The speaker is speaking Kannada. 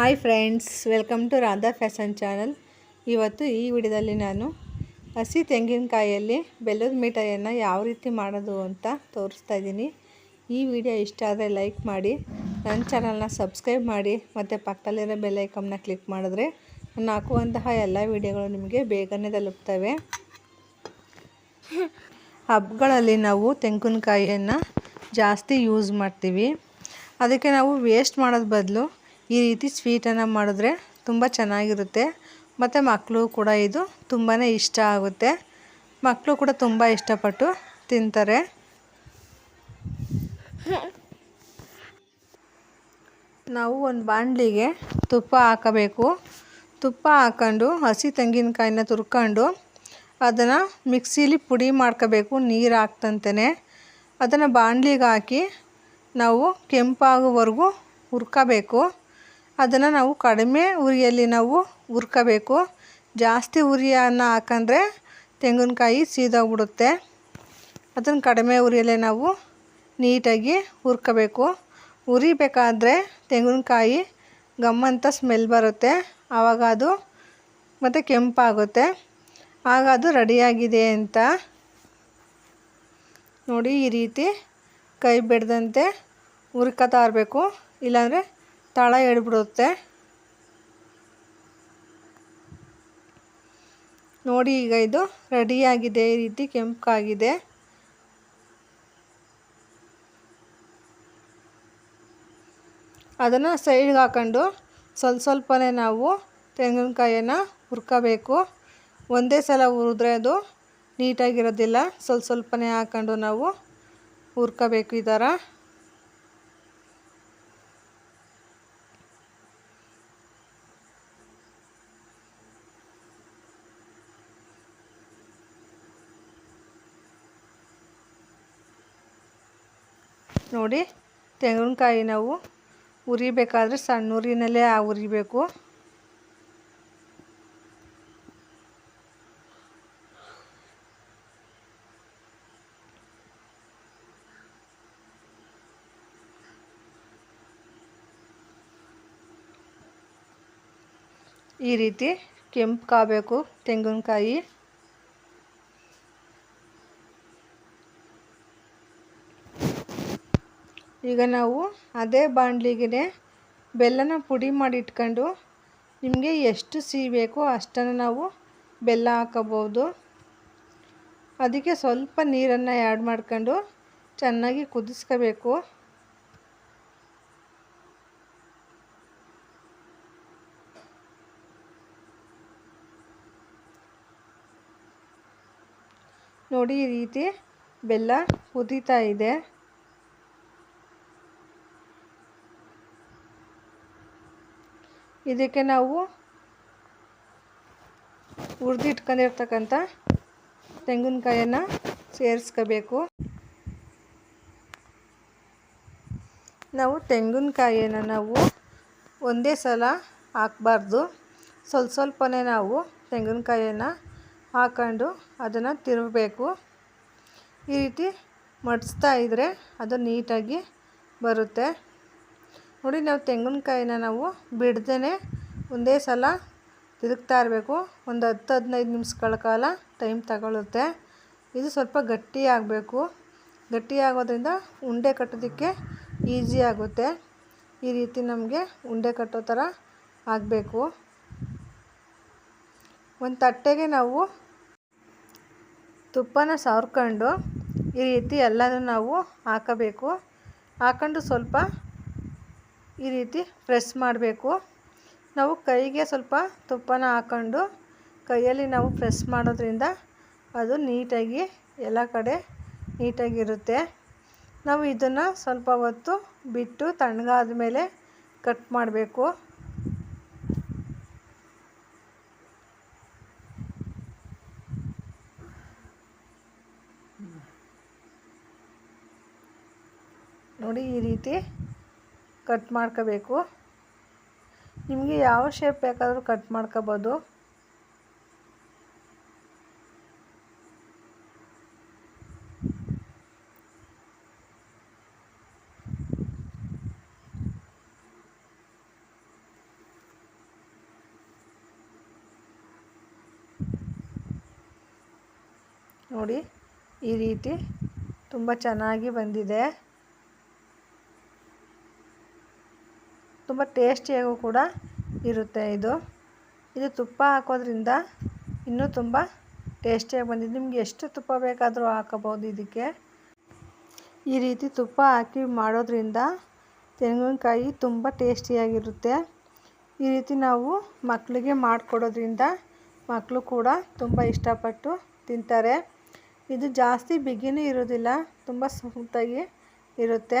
Hi friends, welcome to Radha fashion channel. ಇವತ್ತು ಈ ವಿಡಿಯೋದಲ್ಲಿ ನಾನು ಹಸಿ ತೆಂಗಿನಕಾಯಲ್ಲಿ ಬೆಲ್ಲದ ಮಿಠಾಯಿಯನ್ನು ಯಾವ ರೀತಿ ಮಾಡೋದು ಅಂತ ತೋರಿಸ್ತಾ ಇದ್ದೀನಿ. ಈ ವಿಡಿಯೋ ಇಷ್ಟ ಆದರೆ ಲೈಕ್ ಮಾಡಿ, ನನ್ನ ಚಾನಲ್ನ ಸಬ್ಸ್ಕ್ರೈಬ್ ಮಾಡಿ, ಮತ್ತು ಪಕ್ಕದಲ್ಲಿರೋ ಬೆಲ್ಲೈಕಮ್ನ ಕ್ಲಿಕ್ ಮಾಡಿದ್ರೆ ನಾನು ಹಾಕುವಂತಹ ಎಲ್ಲ ವಿಡಿಯೋಗಳು ನಿಮಗೆ ಬೇಗನೆ ತಲುಪ್ತವೆ. ಹಬ್ಗಳಲ್ಲಿ ನಾವು ತೆಂಗಿನಕಾಯಿಯನ್ನು ಜಾಸ್ತಿ ಯೂಸ್ ಮಾಡ್ತೀವಿ. ಅದಕ್ಕೆ ನಾವು ವೇಸ್ಟ್ ಮಾಡೋದು ಬದಲು ಈ ರೀತಿ ಸ್ವೀಟನ್ನು ಮಾಡಿದ್ರೆ ತುಂಬ ಚೆನ್ನಾಗಿರುತ್ತೆ. ಮತ್ತು ಮಕ್ಕಳು ಕೂಡ ಇದು ತುಂಬಾ ಇಷ್ಟ ಆಗುತ್ತೆ. ಮಕ್ಕಳು ಕೂಡ ತುಂಬ ಇಷ್ಟಪಟ್ಟು ತಿಂತಾರೆ. ನಾವು ಒಂದು ಬಾಣಲಿಗೆ ತುಪ್ಪ ಹಾಕಬೇಕು. ತುಪ್ಪ ಹಾಕ್ಕೊಂಡು ಹಸಿ ತೆಂಗಿನಕಾಯಿನ ತುರ್ಕೊಂಡು ಅದನ್ನು ಮಿಕ್ಸೀಲಿ ಪುಡಿ ಮಾಡ್ಕೋಬೇಕು. ನೀರು ಹಾಕ್ತಂತೆ ಅದನ್ನು ಬಾಣಲಿಗೆ ಹಾಕಿ ನಾವು ಕೆಂಪಾಗುವವರೆಗೂ ಹುರ್ಕೋಬೇಕು. ಅದನ್ನು ನಾವು ಕಡಿಮೆ ಉರಿಯಲ್ಲಿ ನಾವು ಹುರ್ಕೋಬೇಕು. ಜಾಸ್ತಿ ಉರಿಯನ್ನು ಹಾಕಂಡ್ರೆ ತೆಂಗಿನಕಾಯಿ ಸೀದೋಗ್ಬಿಡುತ್ತೆ. ಅದನ್ನು ಕಡಿಮೆ ಉರಿಯಲ್ಲೇ ನಾವು ನೀಟಾಗಿ ಹುರ್ಕೋಬೇಕು. ಉರಿಬೇಕಾದ್ರೆ ತೆಂಗಿನಕಾಯಿ ಗಮ್ಮಂತ ಸ್ಮೆಲ್ ಬರುತ್ತೆ. ಆವಾಗ ಅದು ಮತ್ತು ಕೆಂಪಾಗುತ್ತೆ. ಆಗ ಅದು ರೆಡಿಯಾಗಿದೆ ಅಂತ ನೋಡಿ ಈ ರೀತಿ ಕೈ ಬಿಡದಂತೆ ಹುರ್ಕೋತಾ ಇರಬೇಕು. ಇಲ್ಲಾಂದರೆ ತಳ ಹೇಳ್ಬಿಡುತ್ತೆ. ನೋಡಿ ಈಗ ಇದು ರೆಡಿಯಾಗಿದೆ ಈ ರೀತಿ ಕೆಂಪಾಗಿದೆ. ಅದನ್ನು ಸೈಡ್ಗೆ ಹಾಕೊಂಡು ಸ್ವಲ್ಪ ಸ್ವಲ್ಪನೇ ನಾವು ತೆಂಗಿನಕಾಯನ್ನು ಹುರ್ಕೋಬೇಕು. ಒಂದೇ ಸಲ ಹುರಿದ್ರೆ ಅದು ನೀಟಾಗಿರೋದಿಲ್ಲ. ಸ್ವಲ್ಪ ಸ್ವಲ್ಪನೇ ಹಾಕೊಂಡು ನಾವು ಹುರ್ಕೋಬೇಕು ಈ ಥರ. ನೋಡಿ ತೆಂಗಿನಕಾಯಿ ನಾವು ಉರಿಬೇಕಾದ್ರೆ ಸಣ್ಣ ಉರಿನಲ್ಲೇ ಉರಿಬೇಕು. ಈ ರೀತಿ ಕೆಂಪು ಕಾಬೇಕು ತೆಂಗಿನಕಾಯಿ. ಈಗ ನಾವು ಅದೇ ಬಾಣಲಿಗೆ ಬೆಲ್ಲನ ಪುಡಿ ಮಾಡಿ ಇಟ್ಕೊಂಡು ನಿಮಗೆ ಎಷ್ಟು ಸಿಹಿ ಬೇಕೋ ಅಷ್ಟನ್ನು ನಾವು ಬೆಲ್ಲ ಹಾಕೋಬೋದು ಅದಕ್ಕೆ ಸ್ವಲ್ಪ ನೀರನ್ನು ಆ್ಯಡ್ ಮಾಡ್ಕೊಂಡು ಚೆನ್ನಾಗಿ ಕುದಿಸ್ಕೋಬೇಕು. ನೋಡಿ ಈ ರೀತಿ ಬೆಲ್ಲ ಕುದೀತಾ ಇದೆ. ಇದಕ್ಕೆ ನಾವು ಹುರಿದಿಟ್ಕೊಂಡಿರ್ತಕ್ಕಂಥ ತೆಂಗಿನಕಾಯನ್ನು ಸೇರಿಸ್ಕೋಬೇಕು. ನಾವು ತೆಂಗಿನಕಾಯಿಯನ್ನು ನಾವು ಒಂದೇ ಸಲ ಹಾಕ್ಬಾರ್ದು. ಸ್ವಲ್ಪ ಸ್ವಲ್ಪನೇ ನಾವು ತೆಂಗಿನಕಾಯಿಯನ್ನು ಹಾಕೊಂಡು ಅದನ್ನು ತಿರುಗಬೇಕು. ಈ ರೀತಿ ಮಡಿಸ್ತಾ ಇದ್ದರೆ ಅದು ನೀಟಾಗಿ ಬರುತ್ತೆ. ನೋಡಿ, ನಾವು ತೆಂಗಿನಕಾಯಿನ ನಾವು ಬಿಡ್ದೇ ಒಂದೇ ಸಲ ತಿರುಗ್ತಾ ಇರಬೇಕು. ಒಂದು ಹತ್ತು ಹದಿನೈದು ನಿಮಿಷಗಳ ಕಾಲ ಟೈಮ್ ತಗೊಳ್ಳುತ್ತೆ ಇದು ಸ್ವಲ್ಪ ಗಟ್ಟಿ ಆಗಬೇಕು. ಉಂಡೆ ಕಟ್ಟೋದಕ್ಕೆ ಈಸಿ ಆಗುತ್ತೆ. ಈ ರೀತಿ ನಮಗೆ ಉಂಡೆ ಕಟ್ಟೋ ಥರ ಆಗಬೇಕು. ಒಂದು ತಟ್ಟೆಗೆ ನಾವು ತುಪ್ಪನ ಸವರ್ಕೊಂಡು ಈ ರೀತಿ ಎಲ್ಲನೂ ನಾವು ಹಾಕಬೇಕು. ಹಾಕೊಂಡು ಸ್ವಲ್ಪ ಈ ರೀತಿ ಪ್ರೆಸ್ ಮಾಡಬೇಕು. ನಾವು ಕೈಗೆ ಸ್ವಲ್ಪ ತುಪ್ಪನ ಹಾಕ್ಕೊಂಡು ಕೈಯಲ್ಲಿ ನಾವು ಪ್ರೆಸ್ ಮಾಡೋದ್ರಿಂದ ಅದು ನೀಟಾಗಿ ಎಲ್ಲ ಕಡೆ ನೀಟಾಗಿರುತ್ತೆ. ನಾವು ಇದನ್ನು ಸ್ವಲ್ಪ ಹೊತ್ತು ಬಿಟ್ಟು ತಣ್ಣಗಾದ ಮೇಲೆ ಕಟ್ ಮಾಡಬೇಕು. ನೋಡಿ ಈ ರೀತಿ ಕಟ್ ಮಾಡ್ಕೋಬೇಕು. ನಿಮಗೆ ಯಾವ ಶೇಪ್ ಬೇಕಾದರೂ ಕಟ್ ಮಾಡ್ಕೋಬೋದು. ನೋಡಿ ಈ ರೀತಿ ತುಂಬ ಚೆನ್ನಾಗಿ ಬಂದಿದೆ. ತುಂಬ ಟೇಸ್ಟಿಯಾಗೂ ಕೂಡ ಇರುತ್ತೆ ಇದು. ಇದು ತುಪ್ಪ ಹಾಕೋದ್ರಿಂದ ಇನ್ನೂ ತುಂಬ ಟೇಸ್ಟಿಯಾಗಿ ಬಂದಿದೆ. ನಿಮ್ಗೆ ಎಷ್ಟು ತುಪ್ಪ ಬೇಕಾದರೂ ಹಾಕೋಬೋದು ಇದಕ್ಕೆ. ಈ ರೀತಿ ತುಪ್ಪ ಹಾಕಿ ಮಾಡೋದ್ರಿಂದ ತೆಂಗಿನಕಾಯಿ ತುಂಬ ಟೇಸ್ಟಿಯಾಗಿರುತ್ತೆ. ಈ ರೀತಿ ನಾವು ಮಕ್ಕಳಿಗೆ ಮಾಡಿಕೊಡೋದ್ರಿಂದ ಮಕ್ಕಳು ಕೂಡ ತುಂಬ ಇಷ್ಟಪಟ್ಟು ತಿಂತಾರೆ. ಇದು ಜಾಸ್ತಿ ಬಿಗಿನೂ ಇರೋದಿಲ್ಲ ತುಂಬ ಸ್ಮೂತಾಗಿ ಇರುತ್ತೆ.